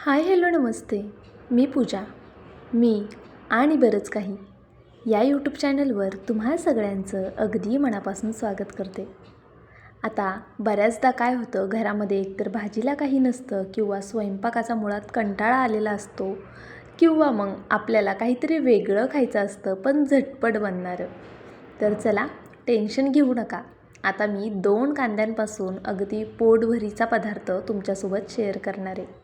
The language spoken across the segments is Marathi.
हाय हॅलो नमस्ते. मी पूजा. मी आणि बरंच काही. या यूट्यूब चॅनलवर तुम्हा सगळ्यांचं अगदी मनापासून स्वागत करते. आता बऱ्याचदा काय होतं घरामध्ये एकतर भाजीला काही नसतं किंवा स्वयंपाकाचा मुळात कंटाळा आलेला असतो किंवा मग आपल्याला काहीतरी वेगळं खायचं असतं पण झटपट बनणारं. तर चला टेन्शन घेऊ नका. आता मी दोन कांद्यांपासून अगदी पोटभरीचा पदार्थ तुमच्यासोबत शेअर करणार आहे.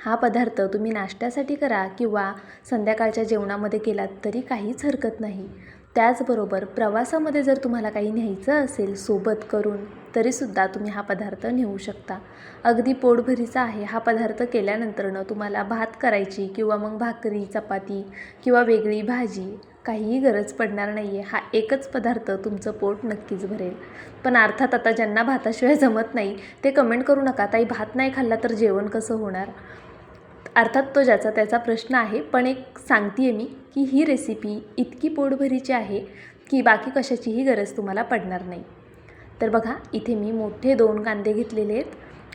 हा पदार्थ तुम्ही नाश्त्यासाठी करा किंवा संध्याकाळच्या जेवणामध्ये केलात तरी काहीच हरकत नाही. त्याचबरोबर प्रवासामध्ये जर तुम्हाला काही न्यायचं असेल सोबत करून तरीसुद्धा तुम्ही हा पदार्थ नेऊ शकता. अगदी पोटभरीचा आहे. हा पदार्थ केल्यानंतरनं तुम्हाला भात करायची किंवा मग भाकरी चपाती किंवा वेगळी भाजी काहीही गरज पडणार नाही आहे हा एकच पदार्थ तुमचं पोट नक्कीच भरेल. पण अर्थात आता ज्यांना भाताशिवाय जमत नाही ते कमेंट करू नका. ताई भात नाही खाल्ला तर जेवण कसं होणार? अर्थात तो ज्याचा त्याचा प्रश्न आहे पण एक सांगते आहे मी की ही रेसिपी इतकी पोटभरीची आहे की बाकी कशाचीही गरज तुम्हाला पडणार नाही. तर बघा इथे मी मोठे दोन कांदे घेतलेले आहेत.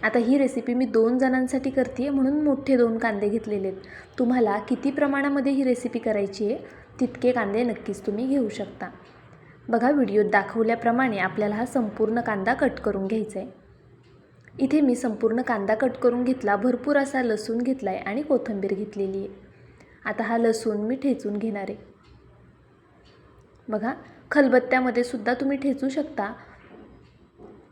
आता ही रेसिपी मी दोन जणांसाठी करते आहे म्हणून मोठे दोन कांदे घेतलेले आहेत. तुम्हाला किती प्रमाणामध्ये ही रेसिपी करायची आहे तितके कांदे नक्कीच तुम्ही घेऊ शकता. बघा व्हिडिओत दाखवल्याप्रमाणे आपल्याला हा संपूर्ण कांदा कट करून घ्यायचा आहे. इथे मी संपूर्ण कांदा कट करून घेतला भरपूर असा लसूण घेतला आहे आणि कोथिंबीर घेतलेली आहे. आता हा लसूण मी ठेचून घेणार आहे. बघा खलबत्त्यामध्ये सुद्धा तुम्ही ठेचू शकता.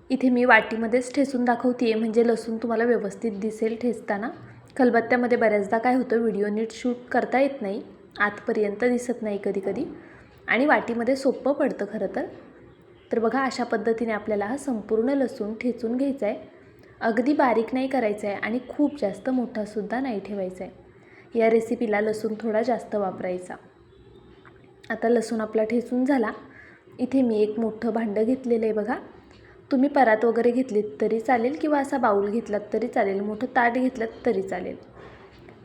इथे मी वाटीमध्येच ठेचून दाखवते आहे म्हणजे लसूण तुम्हाला व्यवस्थित दिसेल ठेचताना. खलबत्त्यामध्ये बऱ्याचदा काय होतं व्हिडिओ नीट शूट करता येत नाही आतपर्यंत दिसत नाही कधीकधी. आणि वाटीमध्ये सोपं पडतं खरं तर. तर बघा अशा पद्धतीने आपल्याला हा संपूर्ण लसूण ठेचून घ्यायचा आहे अगदी बारीक नाही करायचं आहे आणि खूप जास्त मोठासुद्धा नाही ठेवायचा आहे या रेसिपीला लसूण थोडा जास्त वापरायचा. आता लसूण आपला ठेचून झाला. इथे मी एक मोठं भांडं घेतलेलं आहे बघा. तुम्ही परात वगैरे घेतलीत तरी चालेल किंवा असा बाऊल घेतलात तरी चालेल मोठं ताट घेतलं तरी चालेल.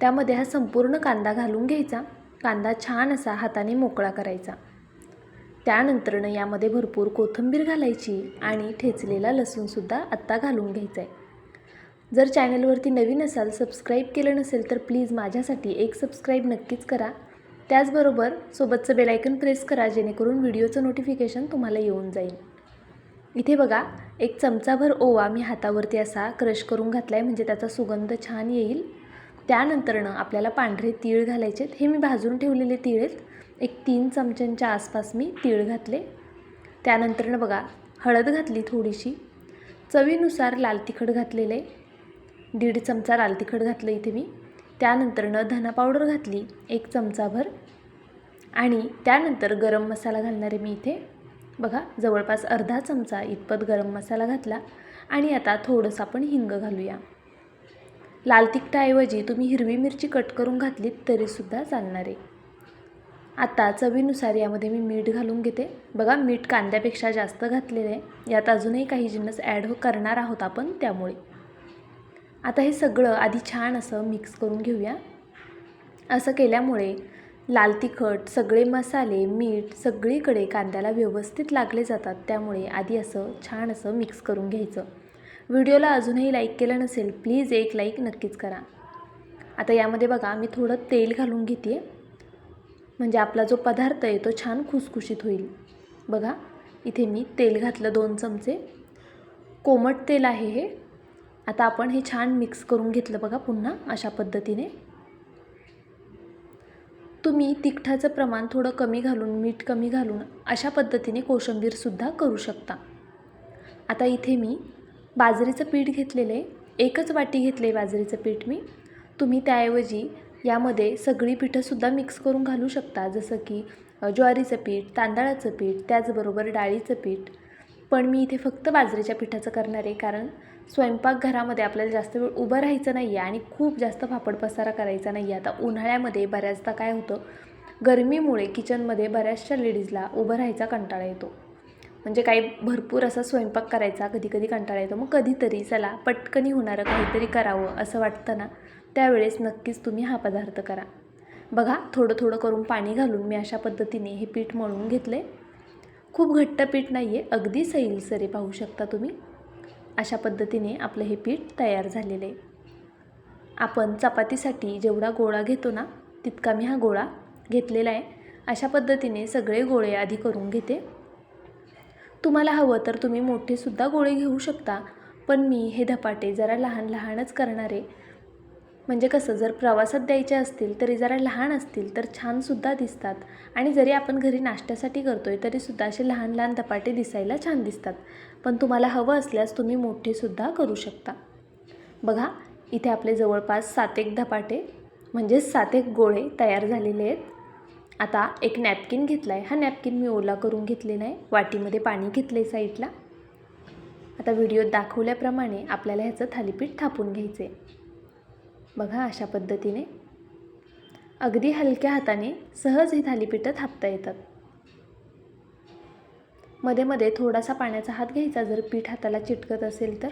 त्यामध्ये हा संपूर्ण कांदा घालून घ्यायचा. कांदा छान असा हाताने मोकळा करायचा. त्यानंतरनं यामध्ये भरपूर कोथिंबीर घालायची आणि ठेचलेला लसूणसुद्धा आत्ता घालून घ्यायचा आहे जर चॅनलवरती नवीन असाल सबस्क्राईब केलं नसेल तर प्लीज माझ्यासाठी एक सबस्क्राईब नक्कीच करा. त्याचबरोबर सोबतचं बेलायकन प्रेस करा जेणेकरून व्हिडिओचं नोटिफिकेशन तुम्हाला येऊन जाईल. इथे बघा एक चमचाभर ओवा मी हातावरती असा क्रश करून घातला आहे म्हणजे त्याचा सुगंध छान येईल. त्यानंतरनं आपल्याला पांढरे तीळ घालायचे हे मी भाजून ठेवलेले तीळ आहेत. एक तीन चमच्यांच्या आसपास मी तीळ घातले. त्यानंतरनं बघा हळद घातली थोडीशी. चवीनुसार लाल तिखट घातलेले दीड चमचा लाल तिखट घातलं इथे मी. त्यानंतरनं धना पावडर घातली एक चमचाभर. आणि त्यानंतर गरम मसाला घालणार आहे मी इथे. बघा जवळपास अर्धा चमचा इतपत गरम मसाला घातला. आणि आता थोडंसं आपण हिंग घालूया. लाल तिखटाऐवजी तुम्ही हिरवी मिरची कट करून घातलीत तरीसुद्धा चालणार आहे. आता चवीनुसार यामध्ये मी मीठ घालून घेते. बघा मीठ कांद्यापेक्षा जास्त घातलेलं आहे. यात अजूनही काही जिन्नस ॲड हो करणार आहोत आपण त्यामुळे. आता हे सगळं आधी छान असं मिक्स करून घेऊया. असं केल्यामुळे लाल तिखट सगळे मसाले मीठ सगळीकडे कांद्याला व्यवस्थित लागले जातात. त्यामुळे आधी असं छान असं मिक्स करून घ्यायचं. व्हिडिओला अजूनही लाईक केलं नसेल प्लीज एक लाईक नक्कीच करा. आता यामध्ये बघा मी थोडं तेल घालून घेते म्हणजे आपला जो पदार्थ आहे तो छान खुसखुशीत होईल. बघा इथे मी तेल घातलं दोन चमचे. कोमट तेल आहे हे. आता आपण हे छान मिक्स करून घेतलं बघा पुन्हा अशा पद्धतीने. तुम्ही तिखटाचं प्रमाण थोडं कमी घालून मीठ कमी घालून अशा पद्धतीने कोशिंबीरसुद्धा करू शकता. आता इथे मी बाजरीचं पीठ घेतलेलं आहे. एकच वाटी घेतले बाजरीचं पीठ मी. तुम्ही त्याऐवजी यामध्ये सगळी पिठंसुद्धा मिक्स करून घालू शकता. जसं की ज्वारीचं पीठ तांदळाचं पीठ त्याचबरोबर डाळीचं पीठ. पण मी इथे फक्त बाजरीच्या पिठाचं करणार आहे कारण स्वयंपाकघरामध्ये आपल्याला जास्त वेळ उभं राहायचं नाही आहे आणि खूप जास्त फापड पसारा करायचा नाही आहे आता उन्हाळ्यामध्ये बऱ्याचदा काय होतं गरमीमुळे किचनमध्ये बऱ्याचशा लेडीजला उभं राहायचा कंटाळा येतो. म्हणजे काही भरपूर असा स्वयंपाक करायचा कधी कधी कंटाळा येतो. मग कधीतरी चला पटकनी होणारं काहीतरी करावं असं वाटतं ना त्यावेळेस नक्कीच तुम्ही हा पदार्थ करा. बघा थोडं थोडं करून पाणी घालून मी अशा पद्धतीने हे पीठ मळून घेतले खूप घट्ट पीठ नाही आहे अगदी सैलसरे पाहू शकता तुम्ही. अशा पद्धतीने आपलं हे पीठ तयार झालेलं आहे. आपण चपातीसाठी जेवढा गोळा घेतो ना तितका मी हा गोळा घेतलेला आहे. अशा पद्धतीने सगळे गोळे आधी करून घेते. तुम्हाला हवं तर तुम्ही मोठेसुद्धा गोळे घेऊ शकता पण मी हे धपाटे जरा लहान लहानच करणारे म्हणजे कसं जर प्रवासात द्यायचे असतील तरी जरा लहान असतील तर छानसुद्धा दिसतात. आणि जरी आपण घरी नाश्त्यासाठी करतो आहे तरीसुद्धा असे लहान लहान धपाटे दिसायला छान दिसतात. पण तुम्हाला हवं असल्यास तुम्ही मोठेसुद्धा करू शकता. बघा इथे आपले जवळपास सात एक धपाटे म्हणजेच सात एक गोळे तयार झालेले आहेत. आता एक नॅपकिन घेतला आहे हा नॅपकिन मी ओला करून घेतलेला आहे. वाटीमध्ये पाणी घेतलं आहे साईडला. आता व्हिडिओत दाखवल्याप्रमाणे आपल्याला ह्याचं थालीपीठ थापून घ्यायचं आहे बघा अशा पद्धतीने. अगदी हलक्या हाताने सहज ही थालीपीठं थापता येतात. मध्ये मध्ये थोडासा पाण्याचा हात घ्यायचा. जर पीठ हाताला चिटकत असेल तर.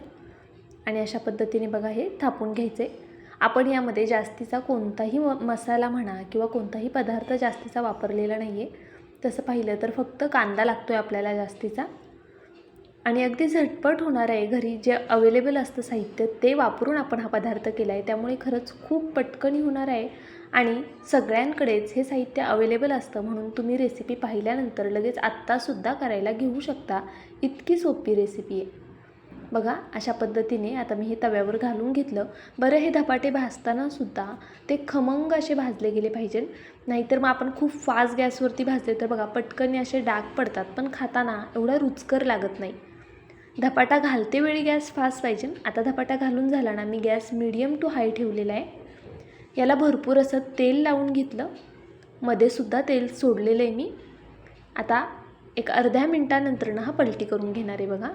आणि अशा पद्धतीने बघा हे थापून घ्यायचे. आपण यामध्ये जास्तीचा कोणताही म मसाला म्हणा किंवा कोणताही पदार्थ जास्तीचा वापरलेला नाही आहे तसं पाहिलं तर फक्त कांदा लागतो आहे आपल्याला जास्तीचा. आणि अगदी झटपट होणार आहे. घरी जे अवेलेबल असतं साहित्य ते वापरून आपण हा पदार्थ केला आहे त्यामुळे खरंच खूप पटकनी होणार आहे. आणि सगळ्यांकडेच हे साहित्य अवेलेबल असतं म्हणून तुम्ही रेसिपी पाहिल्यानंतर लगेच आत्तासुद्धा करायला घेऊ शकता. इतकी सोपी रेसिपी आहे. बघा अशा पद्धतीने आता मी हे तव्यावर घालून घेतलं. बरं हे धपाटे भाजतानासुद्धा ते खमंग असे भाजले गेले पाहिजे. नाहीतर मग आपण खूप फास्ट गॅसवरती भाजले तर बघा पटकन असे डाग पडतात. पण खाताना एवढा रुचकर लागत नाही. धपाटा घालते वेळी गॅस फास्ट पाहिजे. आता धपाटा घालून झाला ना मी गॅस मिडियम टू हाय ठेवलेला आहे. याला भरपूर असं तेल लावून घेतलं. मध्येसुद्धा तेल सोडलेलं आहे मी. आता एक अर्ध्या मिनटानंतर ना हा पलटी करून घेणार आहे बघा.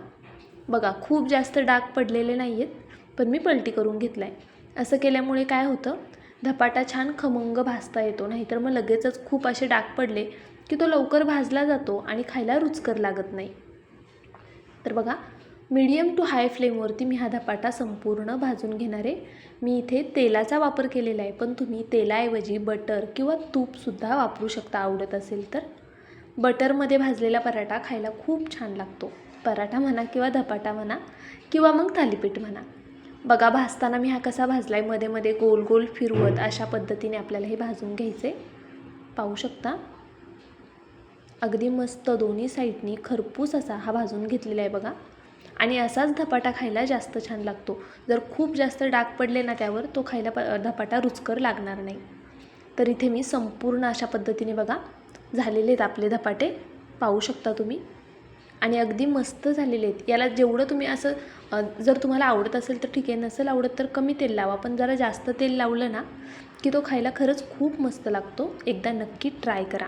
बघा खूप जास्त डाग पडलेले नाही आहेत पण मी पलटी करून घेतला आहे असं केल्यामुळे काय होतं? धपाटा छान खमंग भाजता येतो नाहीतर मग लगेचच खूप असे डाग पडले की तो लवकर भाजला जातो आणि खायला रुचकर लागत नाही. तर बघा मीडियम टू हाय फ्लेमवरती मी हा धपाटा संपूर्ण भाजून घेणार आहे. मी इथे तेलाचा वापर केलेला आहे पण तुम्ही तेलाऐवजी बटर किंवा तूपसुद्धा वापरू शकता आवडत असेल तर. बटरमध्ये भाजलेला पराठा खायला खूप छान लागतो. पराठा म्हणा किंवा धपाटा म्हणा किंवा मग थालीपीठ म्हणा. बघा भाजताना मी हा कसा भाजला आहे मध्ये मध्ये गोल गोल फिरवत अशा पद्धतीने आपल्याला हे भाजून घ्यायचे पाहू शकता? अगदी मस्त दोन्ही साईडनी खरपूस असा हा भाजून घेतलेला आहे बघा. आणि असाच धपाटा खायला जास्त छान लागतो. जर खूप जास्त डाग पडले ना त्यावर तो खायला प धपाटा रुचकर लागणार नाही. तर इथे मी संपूर्ण अशा पद्धतीने बघा झालेले आहेत आपले धपाटे. पाहू शकता तुम्ही. आणि अगदी मस्त झालेले आहेत. याला जेवढं तुम्ही असं जर तुम्हाला आवडत असेल तर ठीक आहे नसेल आवडत तर कमी तेल लावा. पण जरा जास्त तेल लावलं ना की तो खायला खरंच खूप मस्त लागतो. एकदा नक्की ट्राय करा.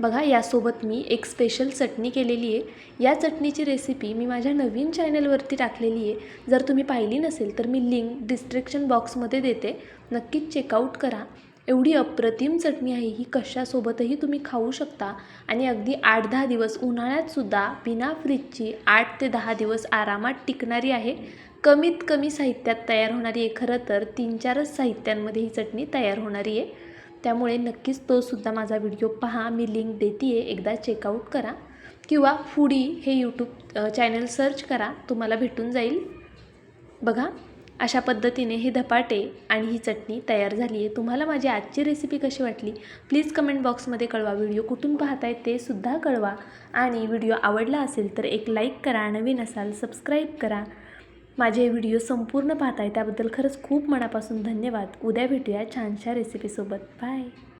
बघा यासोबत मी एक स्पेशल चटणी केलेली आहे. या चटणीची रेसिपी मी माझ्या नवीन चॅनलवरती टाकलेली आहे. जर तुम्ही पाहिली नसेल तर मी लिंक डिस्क्रिप्शन बॉक्समध्ये देते. नक्कीच चेकआउट करा. एवढी अप्रतिम चटणी आहे ही कशासोबतही तुम्ही खाऊ शकता. आणि अगदी आठ दहा दिवस उन्हाळ्यातसुद्धा बिना फ्रीजची आठ ते दहा दिवस आरामात टिकणारी आहे. कमीत कमी साहित्यात तयार होणारी आहे. खरं तर तीन चारच साहित्यांमध्ये ही चटणी तयार होणारी आहे. त्यामुळे नक्कीच तोसुद्धा माझा व्हिडिओ पहा. मी लिंक देते आहे एकदा चेकआउट करा. किंवा फूडी हे यूट्यूब चॅनल सर्च करा. तुम्हाला भेटून जाईल. बघा अशा पद्धतीने हे धपाटे आणि ही चटणी तयार झाली आहे. तुम्हाला माझी आजची रेसिपी कशी वाटली? प्लीज कमेंट बॉक्समध्ये कळवा. व्हिडिओ कुठून पाहताय ते सुद्धा कळवा. आणि व्हिडिओ आवडला असेल तर एक लाईक करा. नवीन असाल सबस्क्राईब करा. माझे व्हिडिओ संपूर्ण पाहताय त्याबद्दल खरंच खूप मनापासून धन्यवाद. उद्या भेटूया छानशा रेसिपीसोबत बाय